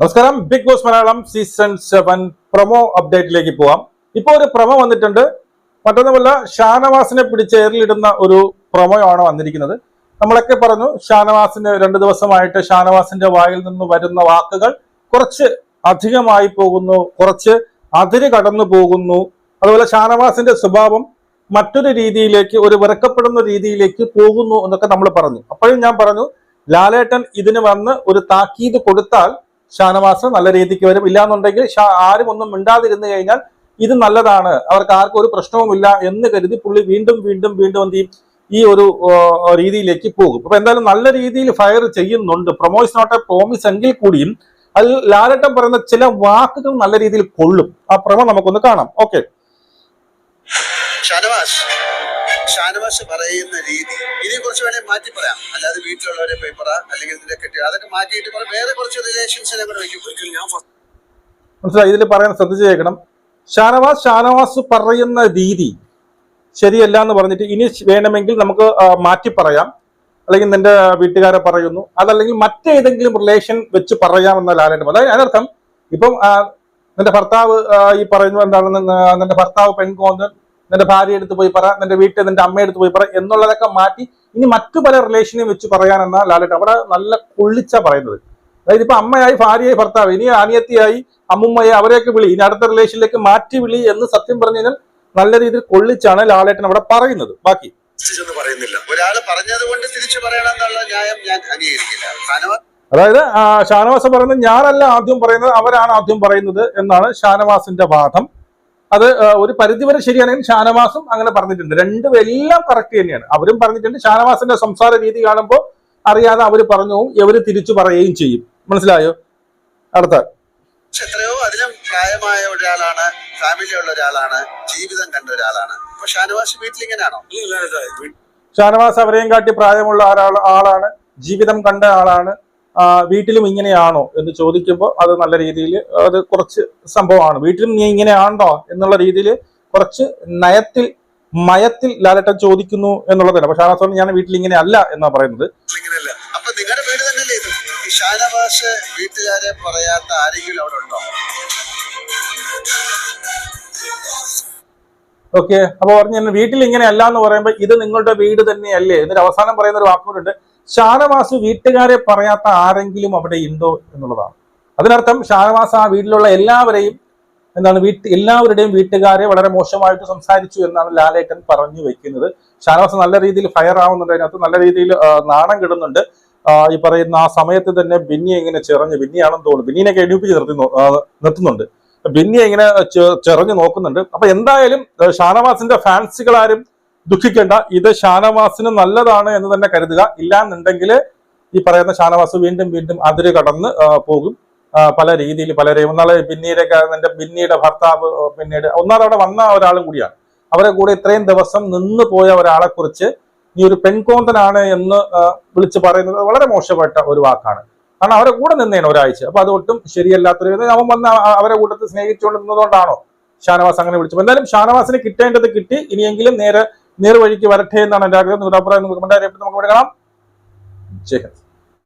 നമസ്കാരം. Big Boss Malayalam season seven promo അപ്ഡേറ്റിലേക്ക് പോവാം. ഇപ്പോൾ ഒരു പ്രൊമോ വന്നിട്ടുണ്ട്. മറ്റൊന്നുമല്ല ഷാനവാസിനെ പിടിച്ച് എയറിലിടുന്ന ഒരു പ്രൊമോയാണ് വന്നിരിക്കുന്നത്. നമ്മളൊക്കെ പറഞ്ഞു ഷാനവാസിന് രണ്ട് ദിവസമായിട്ട് ഷാനവാസിന്റെ വായിൽ നിന്ന് വരുന്ന വാക്കുകൾ കുറച്ച് അധികമായി പോകുന്നു കുറച്ച് അതിര് കടന്നു പോകുന്നു. അതുപോലെ ഷാനവാസിന്റെ സ്വഭാവം മറ്റൊരു രീതിയിലേക്ക് ഒരു വെറുക്കപ്പെടുന്ന രീതിയിലേക്ക് പോകുന്നു എന്നൊക്കെ നമ്മൾ പറഞ്ഞു. അപ്പോഴും ഞാൻ പറഞ്ഞു ലാലേട്ടൻ ഇതിന് വന്ന് ഒരു താക്കീത് കൊടുത്താൽ ഷാനവാസ് നല്ല രീതിക്ക് വരും. ഇല്ലാന്നുണ്ടെങ്കിൽ ആരും ഒന്നും മിണ്ടാതിരുന്നു കഴിഞ്ഞാൽ ഇത് നല്ലതാണ്. അവർക്ക് ആർക്കും ഒരു പ്രശ്നവുമില്ല എന്ന് കരുതി പുള്ളി വീണ്ടും വീണ്ടും വീണ്ടും എന്ത് ഈ ഒരു രീതിയിലേക്ക് പോകും. അപ്പൊ എന്തായാലും നല്ല രീതിയിൽ ഫയർ ചെയ്യുന്നുണ്ട്. പ്രൊമോഷൻ നോട്ട് എ പ്രോമിസ് എങ്കിൽ കൂടിയും അതിൽ ലാലട്ടം പറയുന്ന ചില വാക്കുകൾ നല്ല രീതിയിൽ കൊള്ളും. ആ പ്രമ നമുക്കൊന്ന് കാണാം. ഓക്കെ ഷാനവാസ്. ഷാനവാസ് പറയുന്ന രീതി ഇതിനെ കുറിച്ച് വേണേൽ മാറ്റി പറയാം. അല്ലാതെ വീട്ടിലുള്ളവരെ പോയി പറ അല്ലെങ്കിൽ ഇതിന്റെ കെട്ടി അതൊക്കെ മാറ്റിയിട്ട് പറ. വേറെ കുറച്ച് റിലേഷൻസിനെ കൂടെ വെക്കും. ഒരിക്കലും ഞാൻ മനസ്സിലായി? ഇതിൽ പറയാൻ ശ്രദ്ധിച്ചു കേൾക്കണം ഷാനവാസ് ഷാനവാസ് പറയുന്ന രീതി ശരിയല്ല എന്ന് പറഞ്ഞിട്ട് ഇനി വേണമെങ്കിൽ നമുക്ക് മാറ്റി പറയാം. അല്ലെങ്കിൽ നിന്റെ വീട്ടുകാരെ പറയുന്നു. അതല്ലെങ്കിൽ മറ്റേതെങ്കിലും റിലേഷൻ വെച്ച് പറയാമെന്ന ലാലേട്ടൻ അതായത് അതിനർത്ഥം ഇപ്പം നിന്റെ ഭർത്താവ് ഈ പറയുന്നു എന്താണെന്ന് നിന്റെ ഭർത്താവ് പെൺകോന്ന് നിന്റെ ഭാര്യ എടുത്ത് പോയി പറ നിന്റെ വീട്ടിൽ നിന്റെ അമ്മ എടുത്ത് പോയി പറ എന്നുള്ളതൊക്കെ മാറ്റി ഇനി മറ്റു പല റിലേഷനെയും വെച്ച് പറയാനെന്ന ലാലേട്ടൻ. അവിടെ നല്ല കൊള്ളിച്ച പറയുന്നത്. അതായത് ഇപ്പൊ അമ്മയായി ഭാര്യയായി ഭർത്താവ് ഇനി അനിയത്തിയായി അമ്മുമ്മയെ അവരെയൊക്കെ വിളി. ഇനി അടുത്ത റിലേഷനിലേക്ക് മാറ്റി വിളി എന്ന് സത്യം പറഞ്ഞു കഴിഞ്ഞാൽ നല്ല രീതിയിൽ കൊള്ളിച്ചാണ് ലാലേട്ടൻ അവിടെ പറയുന്നത്. ബാക്കി. പറയുന്നില്ല. ഒരാൾ പറഞ്ഞത് കൊണ്ട് തിരിച്ചു പറയണം എന്നുള്ള ന്യായം ഞാൻ അംഗീകരിക്കില്ല. അതായത് ഷാനവാസ് പറയുന്നത് ഞാനല്ല ആദ്യം പറയുന്നത് അവരാണ് ആദ്യം പറയുന്നത് എന്നാണ് ഷാനവാസിന്റെ വാദം. അത് ഒരു പരിധിവരെ ശരിയാണെങ്കിൽ ഷാനവാസും അങ്ങനെ പറഞ്ഞിട്ടുണ്ട്. രണ്ടും എല്ലാം കറക്റ്റ് തന്നെയാണ്. അവരും പറഞ്ഞിട്ടുണ്ട് ഷാനവാസിന്റെ സംസാര രീതി കാണുമ്പോൾ അറിയാതെ അവർ പറഞ്ഞു ഇവർ തിരിച്ചു പറയുകയും ചെയ്യും. മനസ്സിലായോ? അടുത്ത. എത്രയോ അതിലും പ്രായമായ ഒരാളാണ് ഫാമിലി ഉള്ള ഒരാളാണ് ജീവിതം കണ്ട ഒരാളാണ്. അപ്പൊ ഷാനവാസ് വീട്ടിൽ ഇങ്ങനെയാണോ? ഷാനവാസ് അവരെയും കാട്ടി പ്രായമുള്ള ആളാണ് ജീവിതം കണ്ട ആളാണ്. വീട്ടിലും ഇങ്ങനെയാണോ എന്ന് ചോദിക്കുമ്പോൾ അത് നല്ല രീതിയിൽ അത് കുറച്ച് സംഭവമാണ്. വീട്ടിലും നീ ഇങ്ങനെയാണോ എന്നുള്ള രീതിയിൽ കുറച്ച് നയത്തിൽ മയത്തിൽ ലാലട്ടൻ ചോദിക്കുന്നു എന്നുള്ളതല്ല. പക്ഷെ ആ സമയം ഞാൻ വീട്ടിൽ ഇങ്ങനെ അല്ല എന്നാ പറയുന്നത്. ഇങ്ങനെയല്ല. അപ്പൊ നിങ്ങളുടെ വീട് തന്നെയല്ലേ ഇത്? ഈ ഷാനവാസ് വീട്ടുകാരെ പറയാത്ത ആരെങ്കിലും അവിടെ ഉണ്ടോ? ഓക്കെ. അപ്പൊ പറഞ്ഞു "ഞാൻ വീട്ടിൽ ഇങ്ങനെ അല്ല എന്ന് പറയുമ്പോൾ ഇത് നിങ്ങളുടെ വീട് തന്നെയല്ലേ? എന്നിട്ട് അവസാനം പറയുന്ന ഒരു വാക്കുകൂടുണ്ട് ഷാനവാസ് വീട്ടുകാരെ പറയാത്ത ആരെങ്കിലും അവിടെ ഉണ്ടോ എന്നുള്ളതാണ്. അതിനർത്ഥം ഷാനവാസ് ആ വീട്ടിലുള്ള എല്ലാവരെയും എന്താണ് വീട്ട് എല്ലാവരുടെയും വീട്ടുകാരെ വളരെ മോശമായിട്ട് സംസാരിച്ചു എന്നാണ് ലാലേട്ടൻ പറഞ്ഞു വെക്കുന്നത്. ഷാനവാസ് നല്ല രീതിയിൽ ഫയർ ആവുന്നുണ്ട് അതിനകത്ത് നല്ല രീതിയിൽ നാണം കിടുന്നുണ്ട്. ഈ പറയുന്ന ആ സമയത്ത് തന്നെ ബിന്നിയെ ഇങ്ങനെ ചെറഞ്ഞ് ബിന്നിയാണെന്ന് തോന്നുന്നു. ബിന്നിനെയൊക്കെ എണീപ്പിച്ച് നിർത്തി നിർത്തുന്നുണ്ട്. ബിന്നിയെ ഇങ്ങനെ ചെറഞ്ഞ് നോക്കുന്നുണ്ട്. അപ്പൊ എന്തായാലും ഷാനവാസിന്റെ ഫാൻസുകളാരും ദുഃഖിക്കേണ്ട. ഇത് ഷാനവാസിന് നല്ലതാണ് എന്ന് തന്നെ കരുതുക. ഇല്ലാന്നുണ്ടെങ്കിൽ ഈ പറയുന്ന ഷാനവാസ് വീണ്ടും വീണ്ടും അതിര് കടന്ന് പോകും. പല രീതിയിൽ പലരെയും. ഒന്നാളെ പിന്നീട് എന്റെ പിന്നീട് ഭർത്താവ് പിന്നീട് ഒന്നാളവിടെ വന്ന ഒരാളും കൂടിയാണ്. അവരെ കൂടെ ഇത്രയും ദിവസം നിന്ന് പോയ ഒരാളെ കുറിച്ച് നീ ഒരു പെൺകോന്തനാണ് എന്ന് വിളിച്ച് പറയുന്നത് വളരെ മോശപ്പെട്ട ഒരു വാക്കാണ്. കാരണം അവരെ കൂടെ നിന്നേനെ ഒരാഴ്ച. അപ്പൊ അതൊട്ടും ശരിയല്ലാത്ത ശരിയല്ലാത്തൊരു അവൻ വന്ന് അവരെ കൂട്ടത്തിൽ സ്നേഹിച്ചുകൊണ്ട് നിന്നതുകൊണ്ടാണോ ഷാനവാസ് അങ്ങനെ വിളിച്ചത്? എന്തായാലും ഷാനവാസിന് കിട്ടേണ്ടത് കിട്ടി. ഇനിയെങ്കിലും നേരെ നേർവഴിക്ക് വരട്ടെ എന്നാണ് എന്റെ ആഗ്രഹം. നിങ്ങളുടെ അഭിപ്രായം നമുക്ക് കമന്റ് നമുക്ക് ഇവിടെ കാണാം. ജയ്